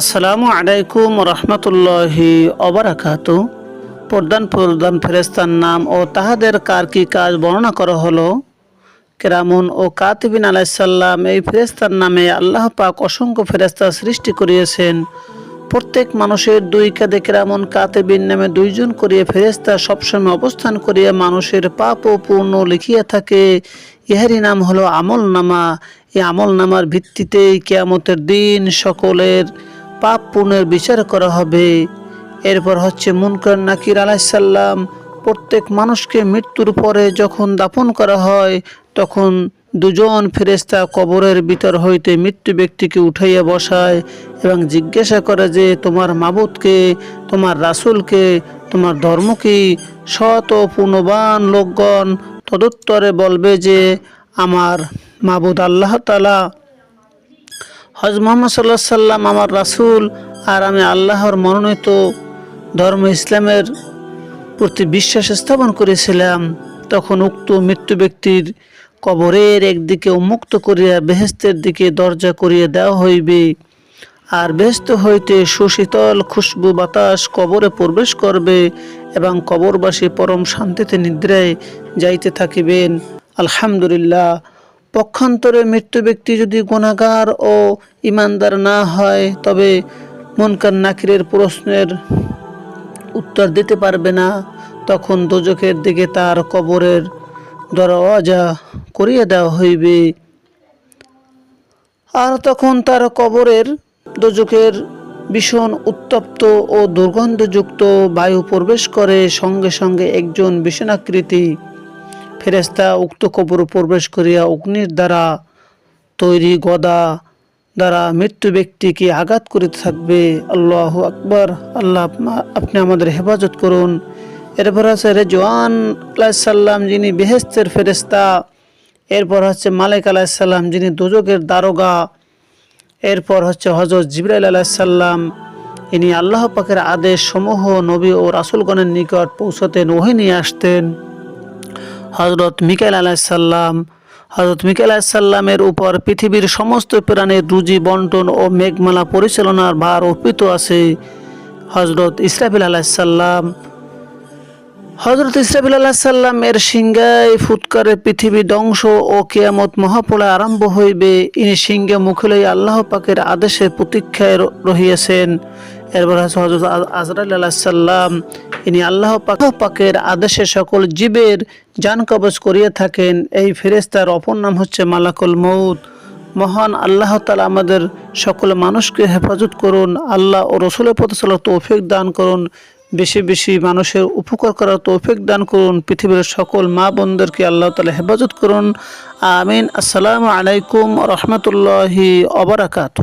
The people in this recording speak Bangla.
আসসালামু আলাইকুম রহমতুল্লাহি অবরাকাত। প্রধান প্রধান ফেরেস্তার নাম ও তাহাদের কার কি কাজ বর্ণনা করা হলো? কেরামুন ও কাতিবিন আলাইসাল্লাম এই ফেরেস্তার নামে আল্লাহ পাক অসংখ্য ফেরেস্তা সৃষ্টি করিয়েছেন। প্রত্যেক মানুষের দুই কাঁধে কেরামন, কাতেবিন নামে দুইজন করিয়া ফেরেস্তা সবসময় অবস্থান করিয়া মানুষের পাপ ও পূর্ণ লিখিয়া থাকে। ইহারই নাম হলো আমল নামা এই আমল নামার ভিত্তিতেই কেয়ামতের দিন সকলের পাপ পুণ্যের বিচার করা হবে। এরপর হচ্ছে মুনকার নাকির আলাইসাল্লাম প্রত্যেক মানুষকে মৃত্যুর পরে যখন দাফন করা হয়, তখন দুজন ফেরেস্তা কবরের ভিতর হইতে মৃত্যু ব্যক্তিকে উঠাইয়া বসায় এবং জিজ্ঞাসা করে যে, তোমার মাবুদকে, তোমার রাসূলকে, তোমার ধর্ম কি সৎ ও পূর্ণবান লোকগণ তদুত্তরে বলবে যে, আমার মাবুদ আল্লাহ তালা হজ মোহাম্মদ সাল্লাহ সাল্লাম আমার রাসূল আর আমি আল্লাহর মনোনীত ধর্ম ইসলামের প্রতি বিশ্বাস স্থাপন করেছিলাম। তখন উক্ত মৃত্যু ব্যক্তির কবরের একদিকে উন্মুক্ত করিয়া বেহেস্তের দিকে দরজা করিয়া দেওয়া হইবে আর ব্যস্ত হইতে সুশীতল খুশবু বাতাস কবরে প্রবেশ করবে এবং কবরবাসী পরম শান্তিতে নিদ্রায় যাইতে থাকিবেন। আলহামদুলিল্লাহ। পক্ষান্তরে মৃত্যু ব্যক্তি যদি গুণাগার ও ইমানদার না হয়, তবে মনকার নাকিরের প্রশ্নের উত্তর দিতে পারবে না। তখন দোজকের দিকে তার কবরের দরওয়াজা করিয়ে দেওয়া হইবে। আর তখন তার কবরের দোজকের ভীষণ উত্তপ্ত ও দুর্গন্ধযুক্ত বায়ু প্রবেশ করে সঙ্গে সঙ্গে একজন বিষণাকৃতি ফেরেস্তা উক্ত কবর প্রবেশ করিয়া অগ্নির দ্বারা তৈরি গদা দ্বারা মৃত্যু ব্যক্তিকে আঘাত করিতে থাকবে। আল্লাহ আকবর। আল্লাহ আপনি আমাদের হেফাজত করুন। এরপর আছে রেজওয়ান আলাইসাল্লাম যিনি বেহেস্তের ফেরেস্তা এরপর হচ্ছে মালিক আলাইসাল্লাম যিনি দুজকের দারোগা। এরপর হচ্ছে হজরত জিবরাইল আলাইসাল্লাম ইনি আল্লাহ পাকের আদেশ সমূহ নবী ও রাসুলগণের নিকট পৌঁছতেন, ওহে নিয়ে আসতেন। হজরত মিকাইল আলাহিসাল্লাম হজরত মিকাইল আলাহিসাল্লামের উপর পৃথিবীর সমস্ত প্রাণের রুজি, বন্টন ও মেঘমালা পরিচালনার ভার অর্পিত আছে হজরত ইসরাফিল আলাহিসাল্লাম হজরত ইসরাফিল আলাহিসাল্লাম এর সিংহায় ফুৎকারে পৃথিবী ধ্বংস ও কেয়ামত মহাপলয় আরম্ভ হইবে। ইনি সিংহে মুখলই আল্লাহ পাকের আদেশে প্রতীক্ষায় রহিয়াছেন। এরপর হজরত আ- আজরাইল আলাহিসাল্লাম ইনি আল্লাহ পাক পাকের আদেশে সকল জীবের জান কবজ করিয়া থাকেন। এই ফেরেস্তার অপর নাম হচ্ছে মালাকুল মৌত মহান আল্লাহ তালা আমাদের সকল মানুষকে হেফাজত করুন। আল্লাহ ও রসুলের প্রতি চলার তৌফিক দান করুন। বেশি বেশি মানুষের উপকার করার তৌফিক দান করুন। পৃথিবীর সকল মা বোনদেরকে আল্লাহ তালা হেফাজত করুন। আমিন। আসসালামু আলাইকুম রহমতুল্লাহি অবরাকাতু